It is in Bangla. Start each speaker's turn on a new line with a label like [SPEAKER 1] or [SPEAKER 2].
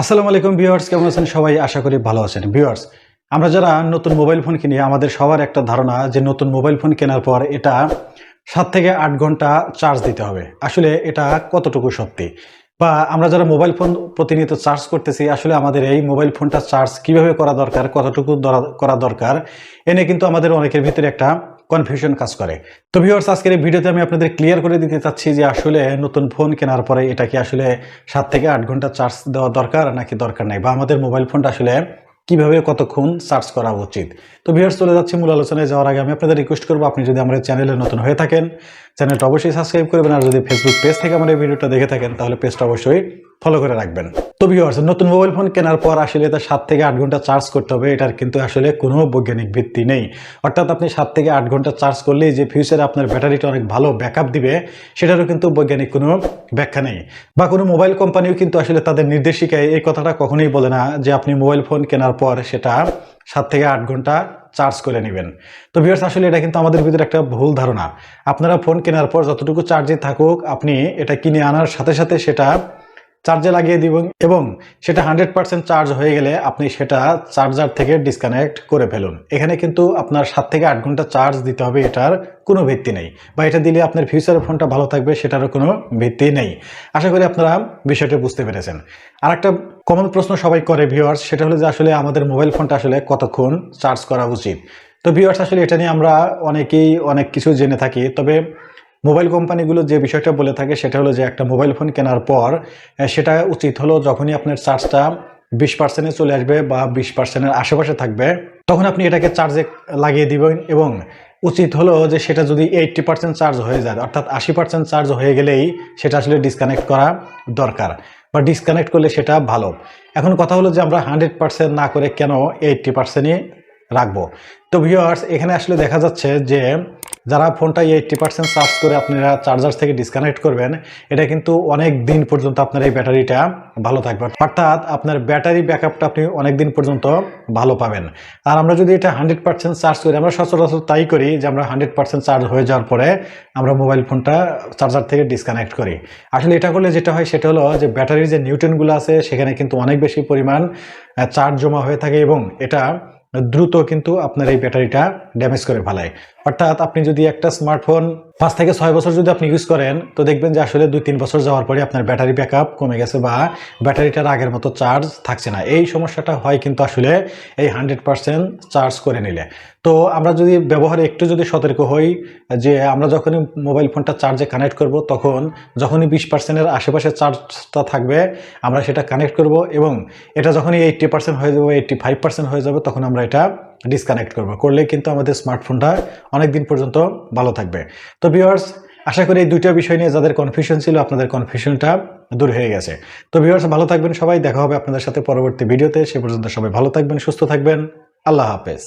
[SPEAKER 1] আসসালামু আলাইকুম ভিউয়ার্স, কেমন আছেন সবাই? আশা করি ভালো আছেন। ভিউয়ার্স, আমরা যারা নতুন মোবাইল ফোন কিনি, আমাদের সবার একটা ধারণা যে নতুন মোবাইল ফোন কেনার পর এটা সাত থেকে আট ঘণ্টা চার্জ দিতে হবে। আসলে এটা কতটুকু সত্যি? বা আমরা যারা মোবাইল ফোন প্রতিনিয়ত চার্জ করতেছি, আসলে আমাদের এই মোবাইল ফোনটা চার্জ কীভাবে করা দরকার, কতটুকু করা দরকার এনে কিন্তু আমাদের অনেকের ভিতরে একটা কনফিউশন কাজ করে। তো ভিউয়ার্স আজকের এই ভিডিওতে আমি আপনাদের ক্লিয়ার করে দিতে চাচ্ছি যে আসলে নতুন ফোন কেনার পরে এটা কি আসলে সাত থেকে আট ঘণ্টা চার্জ দেওয়া দরকার নাকি দরকার নাই? বা আমাদের মোবাইল ফোনটা আসলে কীভাবে কতক্ষণ সার্চ করা উচিত? তো ভিউয়ার্স চলে যাচ্ছি মূল আলোচনায়। যাওয়ার আগে আমি আপনাদের রিকোয়েস্ট করব, আপনি যদি আমাদের চ্যানেলে নতুন হয়ে থাকেন চ্যানেলটা অবশ্যই সাবস্ক্রাইব করবেন, আর যদি ফেসবুক পেজ থেকে আমার এই ভিডিওটা দেখে থাকেন, তাহলে পেজটা অবশ্যই ফলো করে রাখবেন। তো ভিউয়ার্স নতুন মোবাইল ফোন কেনার পর আসলে এটা সাত থেকে আট ঘণ্টা চার্জ করতে হবে, এটার কিন্তু আসলে কোনো বৈজ্ঞানিক ভিত্তি নেই। অর্থাৎ আপনি সাত থেকে আট ঘণ্টা চার্জ করলেই যে ফিউচারে আপনার ব্যাটারিটা অনেক ভালো ব্যাকআপ দিবে, সেটারও কিন্তু বৈজ্ঞানিক কোনো ব্যাখ্যা নেই। বা কোনো মোবাইল কোম্পানিও কিন্তু আসলে তাদের নির্দেশিকায় এই কথাটা কখনোই বলে না যে আপনি মোবাইল ফোন কেনার পর সেটা সাত থেকে আট ঘণ্টা চার্জ করে নেবেন। তো ভিউয়ার্স আসলে এটা কিন্তু আমাদের ভিতরে একটা ভুল ধারণা। আপনারা ফোন কেনার পর যতটুকু চার্জে থাকুক, আপনি এটা কিনে আনার সাথে সাথে সেটা চার্জে লাগিয়ে দিবেন এবং সেটা হান্ড্রেড পার্সেন্ট চার্জ হয়ে গেলে আপনি সেটা চার্জার থেকে ডিসকানেক্ট করে ফেলুন। এখানে কিন্তু আপনার সাত থেকে আট ঘণ্টা চার্জ দিতে হবে, এটার কোনো ভিত্তি নেই। বা এটা দিলে আপনার ফিউচার ফোনটা ভালো থাকবে, সেটারও কোনো ভিত্তি নেই। আশা করি আপনারা বিষয়টা বুঝতে পেরেছেন। আর একটা কমন প্রশ্ন সবাই করে ভিওয়ার্স সেটা হলো যে আসলে আমাদের মোবাইল ফোনটা আসলে কতক্ষণ চার্জ করা উচিত? তো ভিওয়ার্স আসলে এটা নিয়ে আমরা অনেকেই অনেক কিছু জেনে থাকি, তবে মোবাইল কোম্পানিগুলো যে বিষয়টা বলে থাকে সেটা হলো যে একটা মোবাইল ফোন কেনার পর সেটা উচিত হলো যখনই আপনার চার্জটা বিশ পার্সেন্টে চলে আসবে বা বিশ পার্সেন্টের আশেপাশে থাকবে, তখন আপনি এটাকে চার্জে লাগিয়ে দিবেন এবং উচিত হলো যে সেটা যদি এইট্টি পার্সেন্ট চার্জ হয়ে যায়, অর্থাৎ আশি পার্সেন্ট চার্জ হয়ে গেলেই সেটা আসলে ডিসকানেক্ট করা দরকার বা ডিসকানেক্ট করলে সেটা ভালো। এখন কথা হলো যে আমরা হান্ড্রেড পার্সেন্ট না করে কেন এইট্টি পার্সেন্টই রাখব? তো ভিউয়ার্স এখানে আসলে দেখা যাচ্ছে যে যারা ফোনটা এইট্টি পার্সেন্ট চার্জ করে আপনারা চার্জার থেকে ডিসকানেক্ট করবেন, এটা কিন্তু অনেক দিন পর্যন্ত আপনার এই ব্যাটারিটা ভালো থাকবে। অর্থাৎ আপনার ব্যাটারি ব্যাকআপটা আপনি অনেক দিন পর্যন্ত ভালো পাবেন। আর আমরা যদি এটা হান্ড্রেড পার্সেন্ট চার্জ করি, আমরা সচরাচর তাই করি যে আমরা হান্ড্রেড পার্সেন্ট চার্জ হয়ে যাওয়ার পরে আমরা মোবাইল ফোনটা চার্জার থেকে ডিসকানেক্ট করি। আসলে এটা করলে যেটা হয় সেটা হলো যে ব্যাটারির যে নিউটনগুলো আছে, সেখানে কিন্তু অনেক বেশি পরিমাণ চার্জ জমা হয়ে থাকে এবং এটা দ্রুত কিন্তু আপনার এই ব্যাটারিটা ড্যামেজ করে ফেলায়। অর্থাৎ আপনি যদি একটা স্মার্টফোন পাঁচ থেকে ছয় বছর যদি আপনি ইউজ করেন, তো দেখবেন যে আসলে দুই তিন বছর যাওয়ার পরে আপনার ব্যাটারি ব্যাকআপ কমে গেছে বা ব্যাটারিটার আগের মতো চার্জ থাকছে না। এই সমস্যাটা হয় কিন্তু আসলে এই হান্ড্রেড পার্সেন্ট চার্জ করে নিলে। তো আমরা যদি ব্যবহারে একটু যদি সতর্ক হই, যে আমরা যখনই মোবাইল ফোনটা চার্জে কানেক্ট করব, তখন যখনই বিশ পার্সেন্টের আশেপাশে চার্জটা থাকবে, আমরা সেটা কানেক্ট করব এবং এটা যখনই এইট্টি পার্সেন্ট হয়ে যাবে এইট্টি ফাইভ পার্সেন্ট হয়ে যাবে, তখন আমরা এটা ডিসকানেক্ট করব। করলে কিন্তু আমাদের স্মার্টফোনটা অনেক দিন পর্যন্ত ভালো থাকবে। তো ভিউয়ার্স আশা করি এই দুইটা বিষয় নিয়ে যাদের কনফিউশন ছিল, আপনাদের কনফিউশনটা দূর হয়ে গেছে। তো ভিউয়ার্স ভালো থাকবেন সবাই। দেখা হবে আপনাদের সাথে পরবর্তী ভিডিওতে সে পর্যন্ত সবাই ভালো থাকবেন, সুস্থ থাকবেন। আল্লাহ হাফেজ।